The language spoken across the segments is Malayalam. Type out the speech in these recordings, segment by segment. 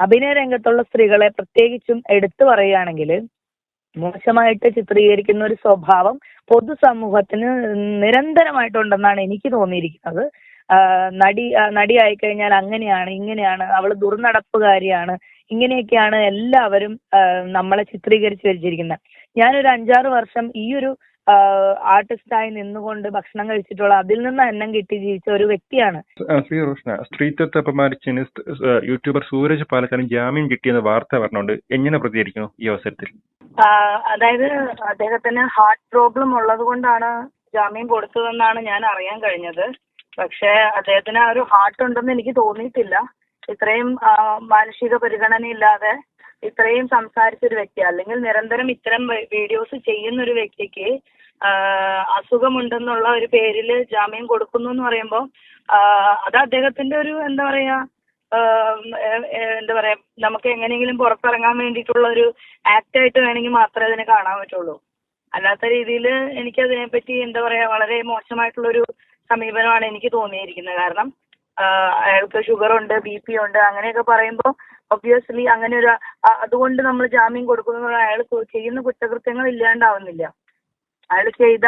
അഭിനയ രംഗത്തുള്ള സ്ത്രീകളെ പ്രത്യേകിച്ചും എടുത്തു പറയുകയാണെങ്കിൽ മോശമായിട്ട് ചിത്രീകരിക്കുന്ന ഒരു സ്വഭാവം പൊതുസമൂഹത്തിന് നിരന്തരമായിട്ടുണ്ടെന്നാണ് എനിക്ക് തോന്നിയിരിക്കുന്നത്. നടി നടിയായി കഴിഞ്ഞാൽ അങ്ങനെയാണ് ഇങ്ങനെയാണ് അവൾ ദുർനടപ്പുകാരിയാണ് ഇങ്ങനെയൊക്കെയാണ് എല്ലാവരും നമ്മളെ ചിത്രീകരിച്ച് വെച്ചിരിക്കുന്നത് ഞാനൊരു അഞ്ചാറ് വർഷം ഈ ഒരു ആർട്ടിസ്റ്റായി നിന്നുകൊണ്ട് ഭക്ഷണം കഴിച്ചിട്ടുള്ള അതിൽ നിന്ന് എണ്ണം കിട്ടി ജീവിച്ച ഒരു വ്യക്തിയാണ്. ശ്രീ റോഷ്ന സ്ത്രീത്വത്തെ അപമാനിച്ചതിന് യൂട്യൂബർ സൂരജ് പാലക്കാരൻ ജാമ്യം കിട്ടിയെന്ന വാർത്ത പറഞ്ഞുകൊണ്ട് എങ്ങനെ പ്രതികരിക്കുന്നു ഈ അവസരത്തിൽ? അതായത് അദ്ദേഹത്തിന് ഹാർട്ട് പ്രോബ്ലം ഉള്ളത് കൊണ്ടാണ് ജാമ്യം കൊടുത്തതെന്നാണ് ഞാൻ അറിയാൻ കഴിഞ്ഞത്. പക്ഷേ അദ്ദേഹത്തിന് ആ ഒരു ഹാർട്ട് ഉണ്ടെന്ന് എനിക്ക് തോന്നിയിട്ടില്ല. ഇത്രയും മാനുഷിക പരിഗണനയില്ലാതെ ഇത്രയും സംസാരിച്ച ഒരു വ്യക്തി അല്ലെങ്കിൽ നിരന്തരം ഇത്തരം വീഡിയോസ് ചെയ്യുന്ന ഒരു വ്യക്തിക്ക് അസുഖമുണ്ടെന്നുള്ള ഒരു പേരിൽ ജാമ്യം കൊടുക്കുന്നു എന്ന് പറയുമ്പോൾ അത് അദ്ദേഹത്തിന്റെ ഒരു എന്താ പറയാ എന്താ പറയാ നമുക്ക് എങ്ങനെയെങ്കിലും പുറത്തിറങ്ങാൻ വേണ്ടിയിട്ടുള്ള ഒരു ആക്ട് ആയിട്ട് വേണമെങ്കിൽ മാത്രമേ അതിനെ കാണാൻ പറ്റുള്ളൂ. അല്ലാത്ത രീതിയിൽ എനിക്ക് അതിനെപ്പറ്റി എന്താ പറയാ വളരെ മോശമായിട്ടുള്ള ഒരു സമീപനമാണ് എനിക്ക് തോന്നിയിരിക്കുന്നത്. കാരണം അയാൾക്ക് ഷുഗർ ഉണ്ട് ബി പി ഉണ്ട് അങ്ങനെയൊക്കെ പറയുമ്പോൾ ഒബ്വിയസ്ലി അങ്ങനെ ഒരു അതുകൊണ്ട് നമ്മൾ ജാമ്യം കൊടുക്കുന്നു അയാൾ ചെയ്യുന്ന കുറ്റകൃത്യങ്ങൾ ഇല്ലാണ്ടാവുന്നില്ല. അയാൾ ചെയ്ത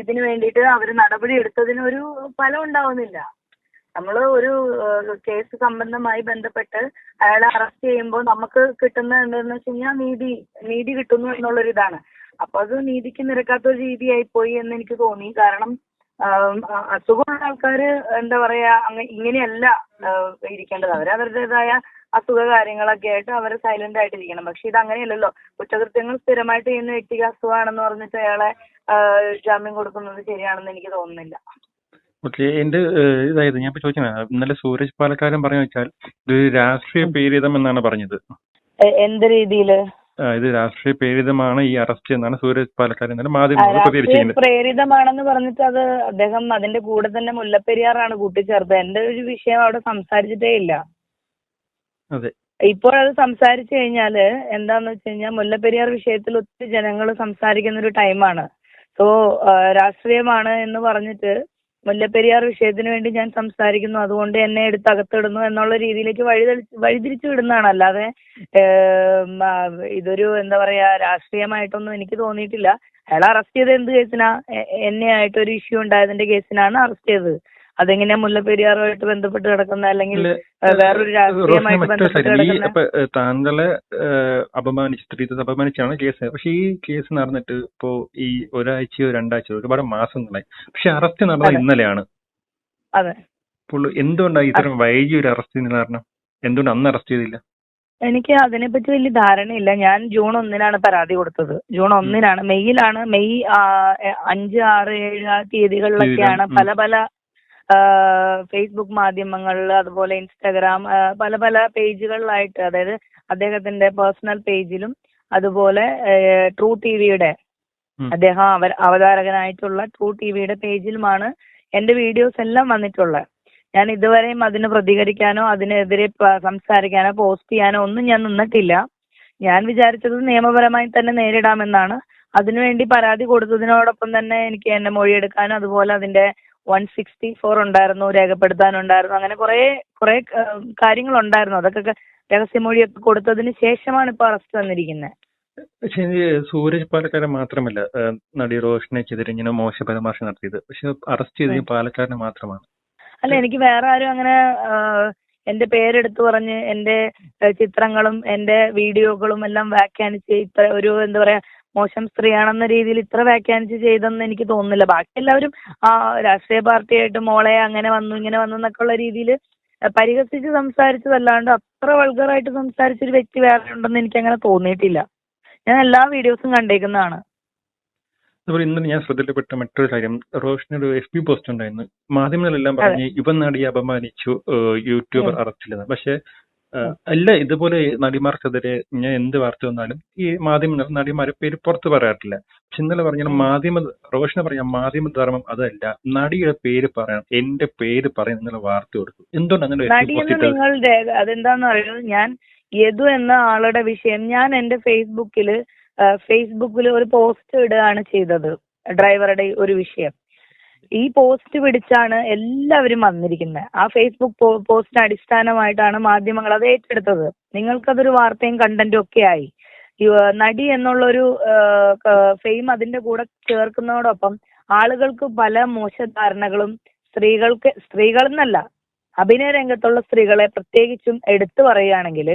ഇതിനു വേണ്ടിയിട്ട് അവർ നടപടി എടുത്തതിന് ഒരു ഫലം ഉണ്ടാവുന്നില്ല. നമ്മൾ ഒരു കേസ് സംബന്ധമായി ബന്ധപ്പെട്ട് അയാളെ അറസ്റ്റ് ചെയ്യുമ്പോൾ നമുക്ക് കിട്ടുന്ന എന്താണെന്ന് വെച്ച് കഴിഞ്ഞാൽ നീതി നീതി കിട്ടുന്നു എന്നുള്ളൊരു ഇതാണ്. അപ്പൊ അത് നീതിക്ക് നിരക്കാത്ത ഒരു രീതിയായി പോയി എന്ന് എനിക്ക് തോന്നി. കാരണം അസുഖമുള്ള ആൾക്കാര് എന്താ പറയാ ഇങ്ങനെയല്ല ഇരിക്കേണ്ടത്. അവർ അവരുടേതായ അസുഖ കാര്യങ്ങളൊക്കെ ആയിട്ട് അവർ സൈലന്റ് ആയിട്ടിരിക്കണം. പക്ഷെ ഇത് അങ്ങനെയല്ലല്ലോ കുറ്റകൃത്യങ്ങൾ സ്ഥിരമായിട്ട് ചെയ്യുന്ന വ്യക്തിക്ക് അസുഖമാണെന്ന് പറഞ്ഞിട്ട് അയാളെ ജാമ്യം കൊടുക്കുന്നത് ശരിയാണെന്ന് എനിക്ക് തോന്നുന്നില്ല. ഓക്കെ എന്റെ ഇതായത് ഞാൻ ഇപ്പൊ ചോദിക്കുന്നത് ഇന്നലെ സൂരജ് പാലക്കാരൻ പറഞ്ഞു വെച്ചാൽ ഇത് രാഷ്ട്രീയ പേരിതം എന്നാണ് പറഞ്ഞത്. എന്ത് രീതിയിൽ? ഇത് രാഷ്ട്രീയ പേരിതമാണ് ഈ അറസ്റ്റ് എന്നാണ് സൂരജ് പാലക്കാരൻ ഇന്നലെ മാധ്യമങ്ങൾ പ്രതികരിച്ചിരിക്കുന്നത് പ്രേരിതമാണെന്ന് പറഞ്ഞിട്ട് അത് അദ്ദേഹം അതിന്റെ കൂടെ തന്നെ മുല്ലപ്പെരിയാറാണ് കൂട്ടിച്ചേർത്തത്. എന്റെ ഒരു വിഷയം അവിടെ സംസാരിച്ചിട്ടേ ഇല്ല. അത്. സംസാരിച്ചു കഴിഞ്ഞാൽ എന്താന്ന് വെച്ച് കഴിഞ്ഞാൽ മുല്ലപ്പെരിയാർ വിഷയത്തിൽ ഒത്തിരി ജനങ്ങൾ സംസാരിക്കുന്ന ഒരു ടൈമാണ്. സോ രാഷ്ട്രീയമാണ് എന്ന് പറഞ്ഞിട്ട് മുല്ലപ്പെരിയാർ വിഷയത്തിന് വേണ്ടി ഞാൻ സംസാരിക്കുന്നു. അതുകൊണ്ട് എന്നെ എടുത്ത് അകത്തിടുന്നു എന്നുള്ള രീതിയിലേക്ക് വഴിതെളി വഴിതിരിച്ചു വിടുന്നതാണ്. അല്ലാതെ ഇതൊരു എന്താ പറയാ രാഷ്ട്രീയമായിട്ടൊന്നും എനിക്ക് തോന്നിയിട്ടില്ല. അയാൾ അറസ്റ്റ് ചെയ്ത് എന്ത് കേസിനാ? എന്നെ ആയിട്ട് ഒരു ഇഷ്യൂ ഉണ്ടായതിന്റെ കേസിനാണ് അറസ്റ്റ് ചെയ്തത്. അതെങ്ങനെയാ മുല്ലപ്പെരിയാറുമായിട്ട് ബന്ധപ്പെട്ട് കിടക്കുന്ന അല്ലെങ്കിൽ വേറൊരു രാഷ്ട്രീയമായിട്ട് ബന്ധപ്പെട്ട് കിടക്കുന്ന താങ്കളെ അപമാനിച്ച് സ്ത്രീത്വത്തെ അപമാനിച്ചാണ് കേസ്. പക്ഷെ ഈ കേസ് നടന്നിട്ട് ഇപ്പോ ഈ ഒരാഴ്ചയോ രണ്ടാഴ്ചയോ ഒരുപാട് മാസങ്ങളായി. പക്ഷെ അറസ്റ്റ് നടന്നത്. ഇന്നലെയാണ്. അതെ. എന്തുകൊണ്ടാണ് ഇത്തരം വൈകിയ ഒരു അറസ്റ്റ് കാരണം? എന്തുകൊണ്ട് അന്ന് അറസ്റ്റ് ചെയ്തില്ല? എനിക്ക് അതിനെപ്പറ്റി വലിയ ധാരണയില്ല. ഞാൻ ജൂൺ ഒന്നിനാണ് പരാതി കൊടുത്തത്. ജൂൺ ഒന്നിനാണ്. മെയ്യിലാണ് മെയ് അഞ്ച് ആറ് ഏഴ് ആ തീയതികളിലൊക്കെയാണ് പല പല ഫേസ്ബുക്ക് മാധ്യമങ്ങളിൽ അതുപോലെ ഇൻസ്റ്റാഗ്രാം പല പല പേജുകളിലായിട്ട് അതായത് അദ്ദേഹത്തിന്റെ പേഴ്സണൽ പേജിലും അതുപോലെ ട്രൂ ടി വിയുടെ അദ്ദേഹം അവർ അവതാരകനായിട്ടുള്ള ട്രൂ ടി വിയുടെ പേജിലുമാണ് എന്റെ വീഡിയോസ് എല്ലാം വന്നിട്ടുള്ളത്. ഞാൻ ഇതുവരെയും അതിന് പ്രതികരിക്കാനോ അതിനെതിരെ സംസാരിക്കാനോ പോസ്റ്റ് ചെയ്യാനോ ഒന്നും ഞാൻ നിന്നിട്ടില്ല. ഞാൻ വിചാരിച്ചത് നിയമപരമായി തന്നെ നേരിടാമെന്നാണ്. അതിനുവേണ്ടി പരാതി കൊടുത്തതിനോടൊപ്പം തന്നെ എനിക്ക് എന്നെ മൊഴിയെടുക്കാനും അതുപോലെ അതിന്റെ വൺ സിക്സ്റ്റി ഫോർ ഉണ്ടായിരുന്നു രേഖപ്പെടുത്താനുണ്ടായിരുന്നു അങ്ങനെ കുറെ കുറെ കാര്യങ്ങളുണ്ടായിരുന്നു. അതൊക്കെ രഹസ്യമൊഴിയൊക്കെ കൊടുത്തതിന് ശേഷമാണ് ഇപ്പൊ അറസ്റ്റ് വന്നിരിക്കുന്നത് പക്ഷെ ഇത് സൂരജ് പാലക്കാരൻ മാത്രമല്ല നടി റോഷനെക്കെതിരെ ഇങ്ങനെ മോശ പരാമർശം നടത്തിയത്. പക്ഷെ അറസ്റ്റ് ചെയ്തത് പാലക്കാരനെ മാത്രമാണ്. അല്ല എനിക്ക് വേറെ ആരും അങ്ങനെ എന്റെ പേരെടുത്ത് പറഞ്ഞ് എന്റെ ചിത്രങ്ങളും എന്റെ വീഡിയോകളും എല്ലാം വ്യാഖ്യാനിച്ച് ഇത്ര ഒരു എന്താ പറയാ മോശം സ്ത്രീയാണെന്ന രീതിയിൽ ഇത്ര വ്യാഖ്യാനിച്ച് ചെയ്തെന്ന് എനിക്ക് തോന്നുന്നില്ല. ബാക്കി എല്ലാവരും ആ രാഷ്ട്രീയ പാർട്ടിയായിട്ട് മോളെ അങ്ങനെ വന്നു ഇങ്ങനെ വന്നു എന്നൊക്കെ ഉള്ള രീതിയിൽ പരിഹസിച്ച് സംസാരിച്ചതല്ലാണ്ട് അത്ര വൾഗറായിട്ട് സംസാരിച്ച ഒരു വ്യക്തി വേറെ ഉണ്ടെന്ന് എനിക്ക് അങ്ങനെ തോന്നിയിട്ടില്ല. ഞാൻ എല്ലാ വീഡിയോസും കണ്ടേക്കുന്നതാണ്. അതുപോലെ ഇന്നലെ ഞാൻ ശ്രദ്ധയിൽപ്പെട്ട മറ്റൊരു കാര്യം റോഷന് ഒരു എഫ് ബി പോസ്റ്റ് ഉണ്ടായിരുന്നു. മാധ്യമങ്ങളെല്ലാം പറഞ്ഞ് ഇവൻ നടിയെ അപമാനിച്ചു യൂട്യൂബർ. അറസ്റ്റിലെന്ന് പക്ഷെ അല്ല ഇതുപോലെ നടിമാർക്കെതിരെ ഞാൻ എന്ത് വാർത്ത വന്നാലും ഈ മാധ്യമങ്ങൾ നടിമാരെ പേര് പുറത്ത് പറയാറില്ല. പക്ഷെ ഇന്നലെ പറഞ്ഞാൽ മാധ്യമ റോഷന പറഞ്ഞ മാധ്യമ ധർമ്മം അതല്ല. നടിയുടെ പേര് പറയണം എന്റെ പേര് പറയാൻ എന്നുള്ള വാർത്ത കൊടുത്തു. എന്തുകൊണ്ട് അങ്ങനെ രേഖ അതെന്താന്ന് പറയുന്നത്? ഞാൻ യദു എന്ന ആളുടെ വിഷയം ഞാൻ എന്റെ ഫേസ്ബുക്കിൽ ഫേസ്ബുക്കിൽ ഒരു പോസ്റ്റ് ഇടുകയാണ് ചെയ്തത് ഡ്രൈവറുടെ ഒരു വിഷയം. ഈ പോസ്റ്റ് പിടിച്ചാണ് എല്ലാവരും വന്നിരിക്കുന്നത് ആ ഫേസ്ബുക്ക് പോസ്റ്റിന് അടിസ്ഥാനമായിട്ടാണ് മാധ്യമങ്ങൾ അത് ഏറ്റെടുത്തത്. നിങ്ങൾക്കതൊരു വാർത്തയും കണ്ടന്റും ഒക്കെ ആയി. നടി എന്നുള്ളൊരു ഫെയിം അതിന്റെ കൂടെ ചേർക്കുന്നതോടൊപ്പം ആളുകൾക്ക് പല മോശധാരണകളും സ്ത്രീകൾക്ക് സ്ത്രീകൾ എന്നല്ല അഭിനയ രംഗത്തുള്ള സ്ത്രീകളെ പ്രത്യേകിച്ചും എടുത്തു പറയുകയാണെങ്കിൽ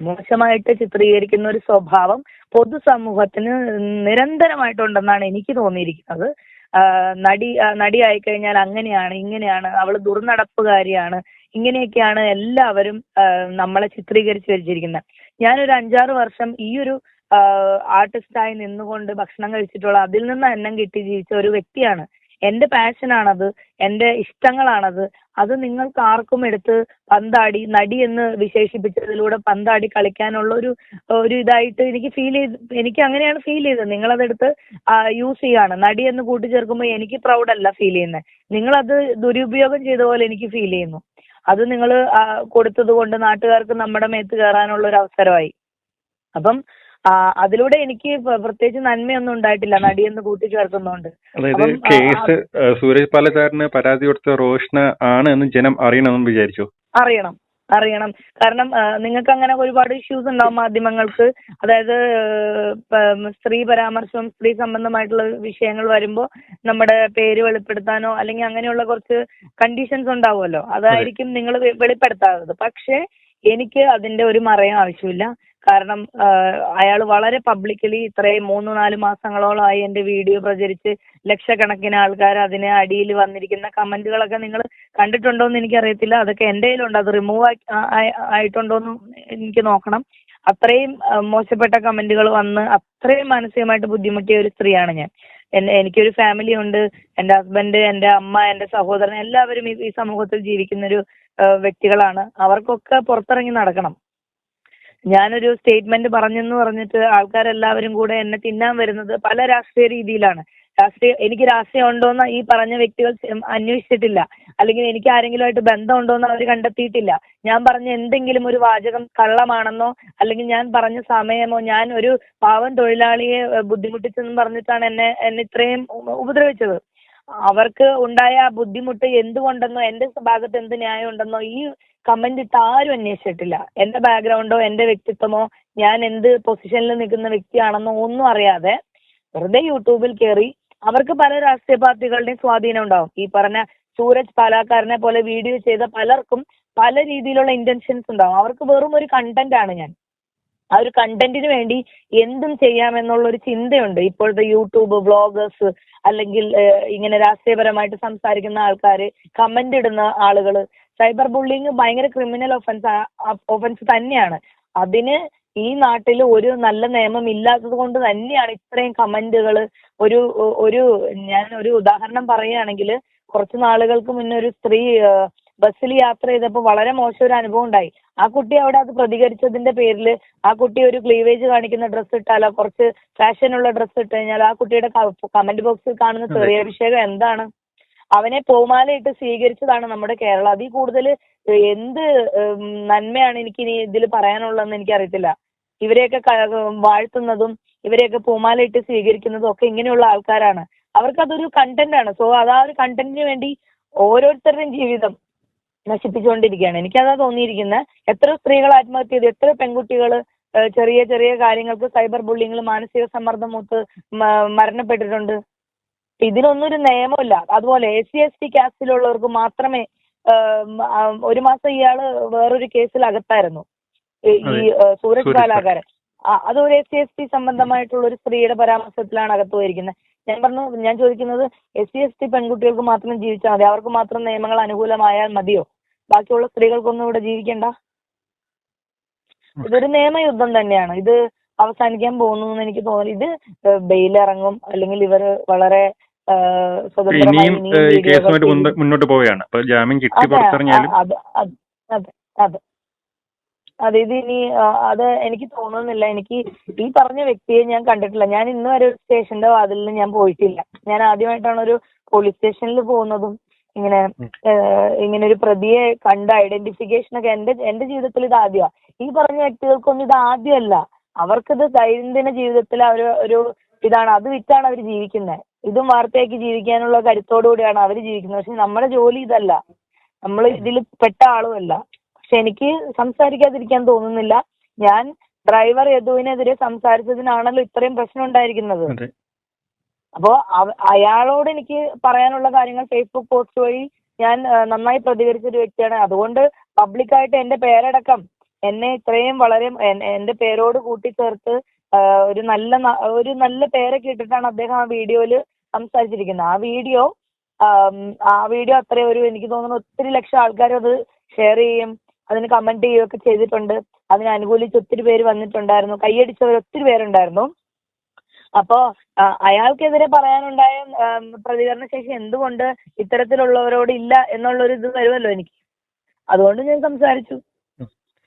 മോശമായിട്ട് ചിത്രീകരിക്കുന്ന ഒരു സ്വഭാവം പൊതുസമൂഹത്തിന് നിരന്തരമായിട്ടുണ്ടെന്നാണ് എനിക്ക് തോന്നിയിരിക്കുന്നത്. നടി നടി നടിയായി കഴിഞ്ഞാൽ അങ്ങനെയാണ് ഇങ്ങനെയാണ് അവൾ ദുർനടപ്പുകാരിയാണ് ഇങ്ങനെയൊക്കെയാണ് എല്ലാവരും നമ്മളെ ചിത്രീകരിച്ചു വെച്ചിരിക്കുന്നത് ഞാനൊരു അഞ്ചാറ് വർഷം ഈ ഒരു ആർട്ടിസ്റ്റായി നിന്നുകൊണ്ട് ഭക്ഷണം കഴിച്ചിട്ടുള്ള അതിൽ നിന്ന് അന്നം കിട്ടി ജീവിച്ച ഒരു വ്യക്തിയാണ് എന്റെ പാഷനാണത് എന്റെ ഇഷ്ടങ്ങളാണത് അത് നിങ്ങൾക്ക് ആർക്കും എടുത്ത് പന്താടി നടി എന്ന് വിശേഷിപ്പിച്ചതിലൂടെ പന്താടി കളിക്കാനുള്ള ഒരു ഒരു ഇതായിട്ട് എനിക്ക് ഫീൽ ചെയ്ത് എനിക്ക് അങ്ങനെയാണ് ഫീൽ ചെയ്തത്. നിങ്ങളതെടുത്ത് യൂസ് ചെയ്യാണ് നടി എന്ന് കൂട്ടിച്ചേർക്കുമ്പോൾ എനിക്ക് പ്രൗഡല്ല ഫീൽ ചെയ്യുന്നത് നിങ്ങളത് ദുരുപയോഗം ചെയ്ത പോലെ എനിക്ക് ഫീൽ ചെയ്യുന്നു. അത് നിങ്ങൾ കൊടുത്തത് കൊണ്ട് നാട്ടുകാർക്ക് നമ്മുടെ മേത്ത് കയറാനുള്ള ഒരു അവസരമായി. അപ്പം ആ, അതിലൂടെ എനിക്ക് പ്ര- പ്രത്യേകിച്ച് നന്മയൊന്നും ഉണ്ടായിട്ടില്ല. നടിയെന്ന് കൂട്ടിച്ചേർക്കുന്നോണ്ട് അതായത് കേസ് സൂരജ് പാലക്കാരന് പരാതി കൊടുത്ത റോഷന ആണ് എന്ന് ജനം അറിയണമെന്ന് വിചാരിച്ചു. അറിയണം. അറിയണം. കാരണം നിങ്ങൾക്ക് അങ്ങനെ ഒരുപാട് ഇഷ്യൂസ് ഉണ്ടാവും മാധ്യമങ്ങൾക്ക്. അതായത് സ്ത്രീ പരാമർശം സ്ത്രീ സംബന്ധമായിട്ടുള്ള വിഷയങ്ങൾ വരുമ്പോൾ നമ്മുടെ പേര് വെളിപ്പെടുത്താനോ അല്ലെങ്കിൽ അങ്ങനെയുള്ള കുറച്ച് കണ്ടീഷൻസ് ഉണ്ടാവുമല്ലോ. അതായിരിക്കും നിങ്ങൾ വെളിപ്പെടുത്താത്തത്. പക്ഷേ എനിക്ക് അതിന്റെ ഒരു മറയും ആവശ്യമില്ല. കാരണം അയാൾ വളരെ പബ്ലിക്കലി ഇത്രയും മൂന്ന് നാല് മാസങ്ങളോളമായി എന്റെ വീഡിയോ പ്രചരിച്ച് ലക്ഷക്കണക്കിന് ആൾക്കാർ അതിന് അടിയിൽ വന്നിരിക്കുന്ന കമന്റുകളൊക്കെ നിങ്ങൾ കണ്ടിട്ടുണ്ടോ എന്ന് എനിക്കറിയത്തില്ല. അതൊക്കെ എന്റെ കയ്യിലുണ്ട്. അത് റിമൂവ് ആയിട്ടുണ്ടോ എന്ന് എനിക്ക് നോക്കണം. അത്രയും മോശപ്പെട്ട കമന്റുകൾ വന്ന് അത്രയും മാനസികമായിട്ട് ബുദ്ധിമുട്ടിയ ഒരു സ്ത്രീയാണ് ഞാൻ. എനിക്കൊരു ഫാമിലി ഉണ്ട്. എന്റെ ഹസ്ബൻഡ് എന്റെ അമ്മ എന്റെ സഹോദരൻ എല്ലാവരും ഈ സമൂഹത്തിൽ ജീവിക്കുന്ന ഒരു വ്യക്തികളാണ്. അവർക്കൊക്കെ പുറത്തിറങ്ങി നടക്കണം. ഞാനൊരു സ്റ്റേറ്റ്മെന്റ് പറഞ്ഞെന്ന് പറഞ്ഞിട്ട് ആൾക്കാരെല്ലാവരും കൂടെ എന്നെ തിന്നാൻ വരുന്നത് പല രാഷ്ട്രീയ രീതിയിലാണ്. രാഷ്ട്രീയ എനിക്ക് രാഷ്ട്രീയം ഉണ്ടോന്ന് ഈ പറഞ്ഞ വ്യക്തികൾ അന്വേഷിച്ചിട്ടില്ല. അല്ലെങ്കിൽ എനിക്ക് ആരെങ്കിലും ആയിട്ട് ആരെങ്കിലുമായിട്ട് ബന്ധമുണ്ടോന്ന് അവർ കണ്ടെത്തിയിട്ടില്ല. ഞാൻ പറഞ്ഞ എന്തെങ്കിലും ഒരു വാചകം കള്ളമാണെന്നോ അല്ലെങ്കിൽ ഞാൻ പറഞ്ഞ സമയമോ ഞാൻ ഒരു പാവം തൊഴിലാളിയെ ബുദ്ധിമുട്ടിച്ചെന്ന് പറഞ്ഞിട്ടാണ് എന്നെ എന്നെ ഇത്രയും ഉപദ്രവിച്ചത്. അവർക്ക് ഉണ്ടായ ബുദ്ധിമുട്ട് എന്തുകൊണ്ടെന്നോ എന്റെ ഭാഗത്ത് എന്ത് ന്യായം ഉണ്ടെന്നോ ഈ കമന്റ് ഇട്ട് ആരും അന്വേഷിച്ചിട്ടില്ല. എന്റെ ബാക്ക്ഗ്രൗണ്ടോ എന്റെ വ്യക്തിത്വമോ ഞാൻ എന്ത് പൊസിഷനിൽ നിൽക്കുന്ന വ്യക്തിയാണെന്നോ ഒന്നും അറിയാതെ വെറുതെ യൂട്യൂബിൽ കയറി അവർക്ക് പല രാഷ്ട്രീയ പാർട്ടികളുടെയും സ്വാധീനം ഉണ്ടാവും. ഈ പറഞ്ഞ സൂരജ് പാലാക്കാരനെ പോലെ വീഡിയോ ചെയ്ത പലർക്കും പല രീതിയിലുള്ള ഇന്റൻഷൻസ് ഉണ്ടാവും. അവർക്ക് വെറും ഒരു കണ്ടന്റ് ആണ് ഞാൻ. ആ ഒരു കണ്ടന്റിന് വേണ്ടി എന്തും ചെയ്യാമെന്നുള്ള ഒരു ചിന്തയുണ്ട്. ഇപ്പോഴത്തെ യൂട്യൂബ് വ്ളോഗേഴ്സ് അല്ലെങ്കിൽ ഇങ്ങനെ രാഷ്ട്രീയപരമായിട്ട് സംസാരിക്കുന്ന ആൾക്കാർ കമന്റ് ഇടുന്ന ആളുകൾ സൈബർ ബുള്ളിങ് ഭയങ്കര ക്രിമിനൽ ഒഫൻസ് ഒഫൻസ് തന്നെയാണ്. അതിന് ഈ നാട്ടിൽ ഒരു നല്ല നിയമം ഇല്ലാത്തത് കൊണ്ട് തന്നെയാണ് ഇത്രയും കമന്റുകൾ ഒരു ഒരു ഞാൻ ഒരു ഉദാഹരണം പറയുകയാണെങ്കിൽ കുറച്ച് നാളുകൾക്ക് മുന്നേ ഒരു സ്ത്രീ ബസ്സിൽ യാത്ര ചെയ്തപ്പോൾ വളരെ മോശം ഒരു അനുഭവം ഉണ്ടായി. ആ കുട്ടി അവിടെ അത് പ്രതികരിച്ചതിന്റെ പേരിൽ ആ കുട്ടി ഒരു ക്ലീവേജ് കാണിക്കുന്ന ഡ്രസ്സ് ഇട്ടാലോ കുറച്ച് ഫാഷനുള്ള ഡ്രസ്സ് ഇട്ട് കഴിഞ്ഞാൽ ആ കുട്ടിയുടെ കമന്റ് ബോക്സിൽ കാണുന്ന ചെറിയ അഭിഷേകം എന്താണ്? അവനെ പൂമാലയിട്ട് സ്വീകരിച്ചതാണ് നമ്മുടെ കേരളം. അതിൽ കൂടുതൽ എന്ത് നന്മയാണ് എനിക്ക് ഇനി ഇതിൽ പറയാനുള്ളതെന്ന് എനിക്കറിയത്തില്ല. ഇവരെയൊക്കെ വാഴ്ത്തുന്നതും ഇവരെയൊക്കെ പൂമാലയിട്ട് സ്വീകരിക്കുന്നതും ഒക്കെ ഇങ്ങനെയുള്ള ആൾക്കാരാണ്. അവർക്ക് അതൊരു കണ്ടന്റ് ആണ്. സോ അത് ആ ഒരു കണ്ടന്റിന് വേണ്ടി ഓരോരുത്തരുടെയും ജീവിതം. നശിപ്പിച്ചുകൊണ്ടിരിക്കുകയാണ്. എനിക്കതാ തോന്നിയിരിക്കുന്നത് എത്ര സ്ത്രീകൾ ആത്മഹത്യ ചെയ്തു എത്ര പെൺകുട്ടികൾ ചെറിയ ചെറിയ കാര്യങ്ങൾക്ക് സൈബർ ബുള്ളിങ്ങിൽ മാനസിക സമ്മർദ്ദം മൂത്ത് മരണപ്പെട്ടിട്ടുണ്ട്. ഇതിനൊന്നും ഒരു നിയമമില്ല. അതുപോലെ എസ് സി എസ് ടി കാസ്റ്റിലുള്ളവർക്ക് മാത്രമേ ഒരു മാസം ഇയാൾ വേറൊരു കേസിൽ അകത്തായിരുന്നു ഈ സൂരജ് സൂരജ് പാലാകാരൻ ആ അത് ഒരു എസ് സി എസ് ടി സംബന്ധമായിട്ടുള്ള ഒരു സ്ത്രീയുടെ പരാമർശത്തിലാണ് അകത്ത് പോയിരിക്കുന്നത് ഞാൻ പറഞ്ഞു ഞാൻ ചോദിക്കുന്നത് എസ് സി എസ് ടി പെൺകുട്ടികൾക്ക് മാത്രം ജീവിച്ചാൽ മതി. അവർക്ക് മാത്രം നിയമങ്ങൾ അനുകൂലമായാൽ മതിയോ? ബാക്കിയുള്ള സ്ത്രീകൾക്കൊന്നും ഇവിടെ ജീവിക്കണ്ട? ഇതൊരു നിയമയുദ്ധം തന്നെയാണ്. ഇത് അവസാനിക്കാൻ പോകുന്നു എന്ന് എനിക്ക് തോന്നുന്നു. ഇത് ബെയിൽ ഇറങ്ങും അല്ലെങ്കിൽ ഇവർ വളരെ ഇനിയും ഈ കേസുമായിട്ട് മുന്നോട്ട് പോവുകയാണ്. അപ്പൊ ജാമ്യം കിട്ടി പുറത്തിറങ്ങിയാലും അതെ അത് അത്. അതെ ഇത് ഇനി അത് എനിക്ക് തോന്നുന്നില്ല. എനിക്ക് ഈ പറഞ്ഞ വ്യക്തിയെ ഞാൻ കണ്ടിട്ടില്ല. ഞാൻ ഇന്ന് വരെ ഒരു സ്റ്റേഷന്റെ വാതിലിൽ ഞാൻ പോയിട്ടില്ല. ഞാൻ ആദ്യമായിട്ടാണ് ഒരു പോലീസ് സ്റ്റേഷനിൽ പോകുന്നതും ഇങ്ങനെ ഇങ്ങനെ ഒരു പ്രതിയെ കണ്ട ഐഡന്റിഫിക്കേഷൻ ഒക്കെ എന്റെ എന്റെ ജീവിതത്തിൽ ഇത് ആദ്യമാണ് ഈ പറഞ്ഞ വ്യക്തികൾക്കൊന്നും ഇത് ആദ്യമല്ല. അവർക്കിത് ദൈനംദിന ജീവിതത്തിൽ അവർ ഒരു ഇതാണ്. അത് വിറ്റാണ് അവർ ജീവിക്കുന്നത് ഇതും വാർത്തയാക്കി ജീവിക്കാനുള്ള കരുത്തോടു കൂടിയാണ് അവർ ജീവിക്കുന്നത്. പക്ഷെ നമ്മുടെ ജോലി ഇതല്ല. നമ്മൾ ഇതിൽ പെട്ട ആളുമല്ല പക്ഷെ എനിക്ക് സംസാരിക്കാതിരിക്കാൻ തോന്നുന്നില്ല. ഞാൻ ഡ്രൈവർ യദുവിനെതിരെ സംസാരിച്ചതിനാണല്ലോ ഇത്രയും പ്രശ്നം ഉണ്ടായിരിക്കുന്നത്. അപ്പോ അയാളോട് എനിക്ക് പറയാനുള്ള കാര്യങ്ങൾ ഫേസ്ബുക്ക് പോസ്റ്റ് വഴി ഞാൻ നന്നായി പ്രതികരിച്ച ഒരു വ്യക്തിയാണ്. അതുകൊണ്ട് പബ്ലിക്കായിട്ട് എന്റെ പേരടക്കം എന്നെ ഇത്രയും വളരെ എന്റെ പേരോട് കൂട്ടിച്ചേർത്ത് ചേർത്ത് ഒരു നല്ല ഒരു നല്ല പേരൊക്കെ ഇട്ടിട്ടാണ് അദ്ദേഹം ആ വീഡിയോയിൽ സംസാരിച്ചിരിക്കുന്നത്. ആ വീഡിയോ ആ വീഡിയോ അത്രയും ഒരു എനിക്ക് തോന്നുന്നു ഒത്തിരി ലക്ഷം ആൾക്കാർ അത് ഷെയർ ചെയ്യും. അതിന് കമന്റ് ചെയ്യുകയൊക്കെ ചെയ്തിട്ടുണ്ട്. അതിനെ അനുകൂലിച്ച് ഒത്തിരി പേര് വന്നിട്ടുണ്ടായിരുന്നു. കൈയടിച്ചവർ ഒത്തിരി പേരുണ്ടായിരുന്നു. അപ്പോ അയാൾക്കെതിരെ പറയാനുണ്ടായ പ്രതികരണ ശേഷി എന്തുകൊണ്ട് ഇത്തരത്തിലുള്ളവരോട് ഇല്ല എന്നുള്ളൊരു ഇത് വരുമല്ലോ എനിക്ക്. അതുകൊണ്ട് ഞാൻ സംസാരിച്ചു.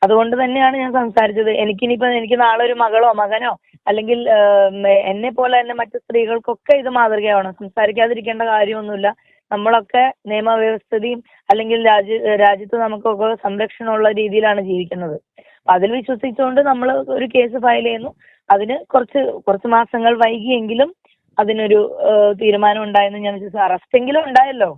അതുകൊണ്ട് തന്നെയാണ് ഞാൻ സംസാരിച്ചത്. എനിക്കിനിയിപ്പോ എനിക്ക് നാളെ ഒരു മകളോ മകനോ അല്ലെങ്കിൽ എന്നെ പോലെ തന്നെ മറ്റു സ്ത്രീകൾക്കൊക്കെ ഇത് മാതൃകയാവണം. സംസാരിക്കാതിരിക്കേണ്ട കാര്യമൊന്നുമില്ല. നമ്മളൊക്കെ നിയമവ്യവസ്ഥയും അല്ലെങ്കിൽ രാജ്യ രാജ്യത്ത് നമുക്കൊക്കെ സംരക്ഷണമുള്ള രീതിയിലാണ് ജീവിക്കുന്നത്. അതിൽ വിശ്വസിച്ചുകൊണ്ട് നമ്മൾ ഒരു കേസ് ഫയൽ ചെയ്യുന്നു. അതിന് കുറച്ച് കുറച്ച് മാസങ്ങൾ വൈകിയെങ്കിലും അതിനൊരു തീരുമാനം ഉണ്ടായെന്ന് ഞാൻ വിശ്വസിച്ചു അറസ്റ്റെങ്കിലും ഉണ്ടായല്ലോ.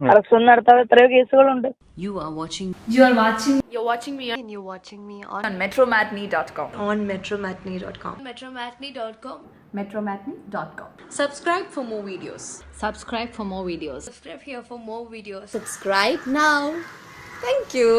ഉം. അറസ്റ്റ് ഒന്നും നടത്താതെ എത്രയോ കേസുകളുണ്ട് You are watching You are watching You're watching me on, and you're watching me on, on metromatney.com. on metromatney.com. metromatney.com. Metromatney.com. Subscribe for more videos. subscribe for more videos Subscribe here for more videos. Subscribe now. Thank you.